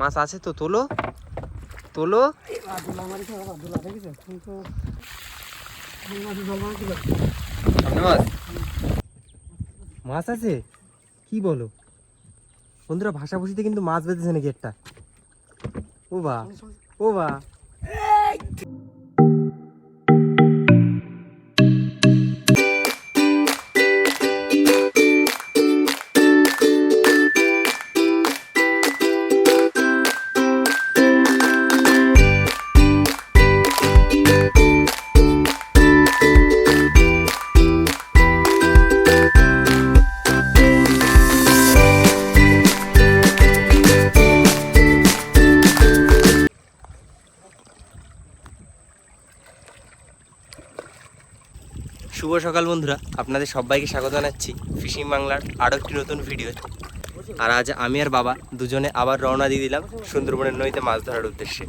মাছ আছে তো, তোলো। তোলো। মাছ আছে? কি বলো? বন্ধুরা, ভাষা ভুষিতে কিন্তু মাছ বেঁধেছে নাকি একটা? ও বা ও বা। শুভ সকাল বন্ধুরা, আপনাদের সবাইকে স্বাগত জানাচ্ছি ফিশিং বাংলার আরও একটি নতুন ভিডিও আর আজ আমি আর বাবা দুজনে আবার রওনা দিয়ে দিলাম সুন্দরবনের নদীতে মাছ ধরার উদ্দেশ্যে।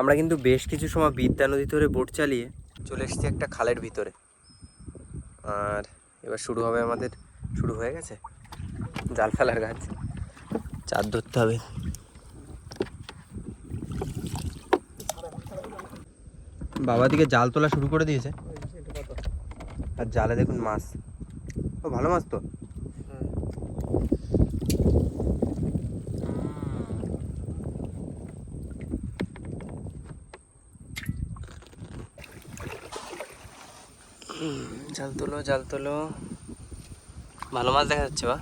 আমরা কিন্তু বেশ কিছু সময় বিদ্যা নদী ধরে বোট চালিয়ে চলে এসেছি একটা খালের ভিতরে। আর এবার শুরু হবে আমাদের, শুরু হয়ে গেছে? জাল ফেলার কাজ। চার ধরতে হবে। বাবা দিকে জাল তোলা শুরু করে দিয়েছে। আর জালে দেখুন মাছ। ও, ভালো মাছ তো? জাল তোলো জাল তোলো। ভালো মাছ দেখা যাচ্ছে, বা?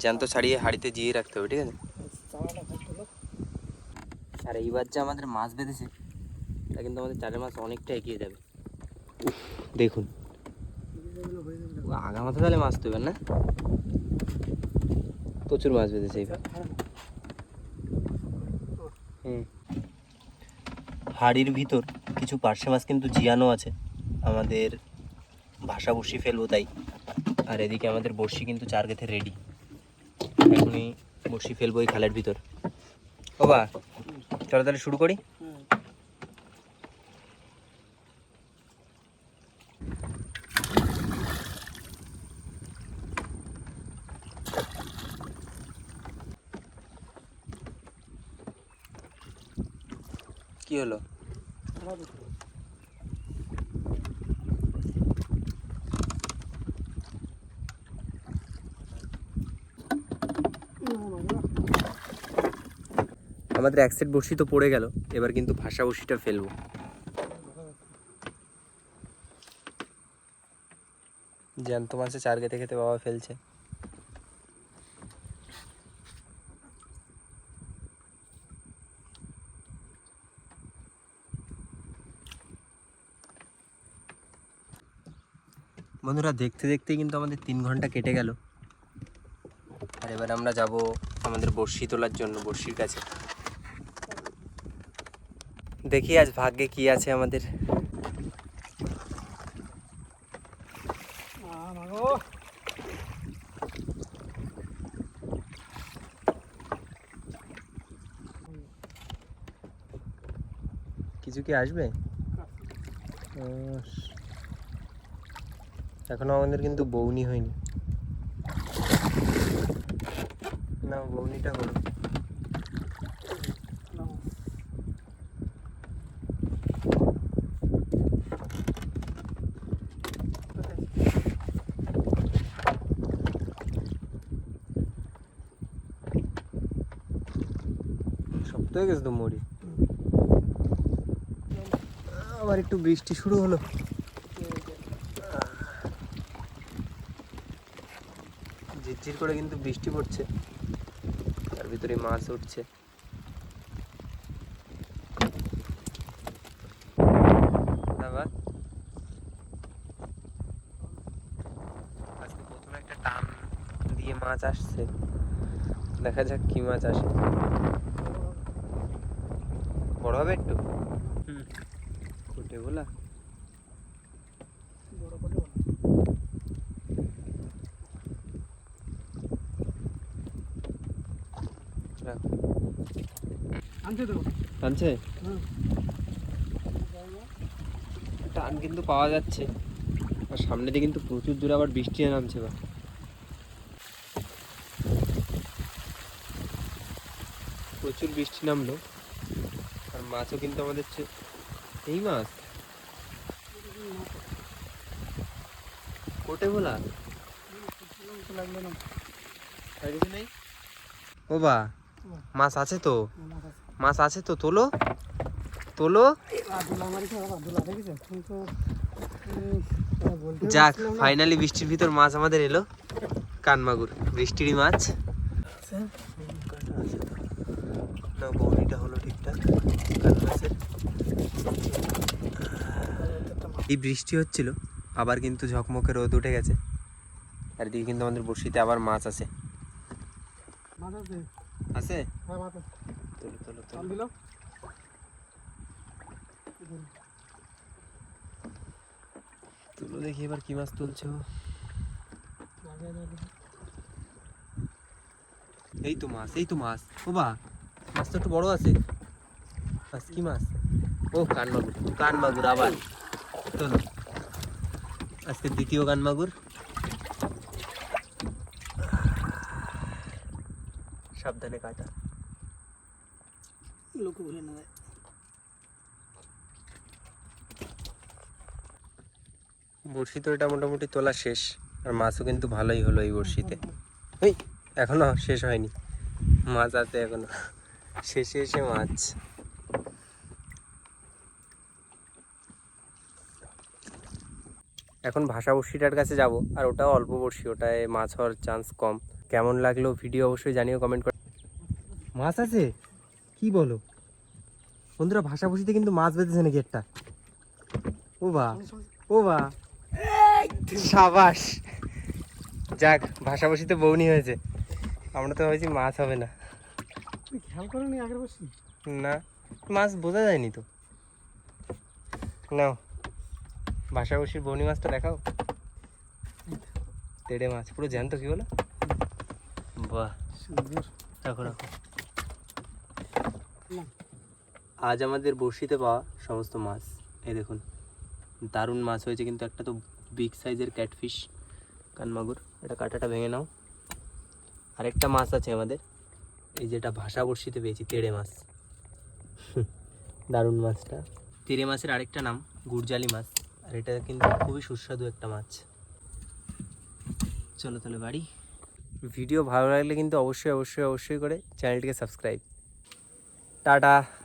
জ্যান্ত ছাড়িয়ে হাড়িতে জিয়ে রাখতে হবে, ঠিক আছে? আর এইবার যে আমাদের মাছ বেঁধেছে, তা কিন্তু আমাদের চারের মাছ অনেকটা এগিয়ে যাবে। দেখুন। আগা মাথা তাহলে মাছ তো এবার না? প্রচুর মাছ বেঁধেছে এইবার। হুম। হাড়ির ভিতর। কিছু পার্শে মাছ কিন্তু জিয়ানো আছে। আমাদের ভাষা বড়শি ফেলব তাই। আর এদিকে আমাদের বড়শি কিন্তু চার গেথে রেডি এখনই বড়শি ফেলব এই খালের ভিতর। ও বা, চলো তাহলে শুরু করি? কি হলো? আমাদের এক সেট বড়শি তো পড়ে গেল, এবার কিন্তু ভাষা বড়শিটা ফেলব। জ্যান্ত মাছে খেতে খেতে বাবা ফেলছে। বন্ধুরা দেখতে দেখতেই কিন্তু আমাদের তিন ঘণ্টা কেটে গেল। আর এবার আমরা যাব আমাদের বড়শি তোলার জন্য, বড়শির কাছে। দেখি আজ ভাগ্যে কি আছে আমাদের। কিছু কি আসবে? আস। এখনও আমাদের কিন্তু বৌনি হয়নি না, বৌনিটা হলো। শক্ত গেছে তো মুড়ি আবার একটু বৃষ্টি শুরু হলো ঝিরঝির করে কিন্তু বৃষ্টি পড়ছে। তার ভিতরে মাছ উঠছে। আজকে প্রথমে একটা টান দিয়ে মাছ আসছে। দেখা যাক কি মাছ আসে। বড় হবে একটু? হুম। কোটে বলা বড় করে বলো। আনছে তো? আনছে? টান কিন্তু পাওয়া যাচ্ছে। আর সামনে দিয়ে কিন্তু প্রচুর দূরে আবার বৃষ্টি নামছে বা। প্রচুর বৃষ্টি নামলো। আর মাছও কিন্তু আমাদের এই মাছ? কোটে বলা আর কিছু নেই? ও বা। মাছ আছে তো? মাছ আছে। তো? তোলো। তোলো। যাক ফাইনালি বৃষ্টির ভিতর মাছ আমাদের এলো। কানমাগুর বৃষ্টিরই মাছ। না বৌনিটা হলো ঠিকঠাক। মাছের এই বৃষ্টি হচ্ছিল আবার কিন্তু ঝকমকে রোদ উঠে গেছে। আর এদিকে কিন্তু আমাদের বড়শিতে আবার মাছ আছে। মাছ আছে? আছে? হ্যাঁ মাছ আছে তোলো তোলো। চাল তোলো দিল তুলো দেখি এবার কি মাছ তুলছো। এই তো মাছ এই তো মাছ। ও বা মাছ তো একটু বড় আছে। মাছ কি মাছ? ও কানমাগুর কানমাগুর আবার। চলো আজকে দ্বিতীয় কানমাগুর। সাবধানে কাটা। লোক ঘুরে না যায় বড়শি তো এটা মোটামুটি তোলা শেষ আর মাছও কিন্তু ভালোই হলো এই বড়শিতে। এই এখনও শেষ হয়নি। মাছ আছে এখনও। শেষে এসে মাছ। এখন ভাষা বড়শিটার কাছে যাব আর ওটাও অল্প বড়শি ওটায় মাছ হওয়ার চান্স কম। কেমন লাগল ভিডিও অবশ্যই জানিও কমেন্ট মাছ আছে? কি বলো? বন্ধুরা ভাষা বড়শিতে কিন্তু মাছ বেঁধেছে নাকি একটা? ও বা ও বা। সাবাস। যাক ভাষাভাষিতে বৌনি হয়েছে। আমরা তো ভাবছি মাছ হবে না। খেয়াল করো নি আগের বসি না মাছ বোঝা যায়নি তো। নাও ভাষাভাষীর বৌনি মাছটা দেখাও। তেড়ে মাছ পুরো জ্যান্ত কি বলো? বাহ সুন্দর। রাখো রাখো। আজ আমাদের বড়শিতে পাওয়া সমস্ত মাছ। এই দেখুন, দারুণ মাছ হয়েছে কিন্তু একটা তো বিগ সাইজের ক্যাটফিশ কানমাগুর। এটা কাঁটাটা ভেঙে নাও। আরেকটা মাছ আছে আমাদের, এই যেটা ভাষা বড়শিতে পেয়েছি, তেড়ে মাছ। দারুণ মাছটা। তেড়ে মাছের আরেকটা নাম, গুড়জালি মাছ। আর এটা কিন্তু খুবই সুস্বাদু একটা মাছ। চলো তাহলে বাড়ি। ভিডিও ভালো লাগলে কিন্তু অবশ্যই অবশ্যই অবশ্যই করে চ্যানেলটিকে সাবস্ক্রাইব 哒哒。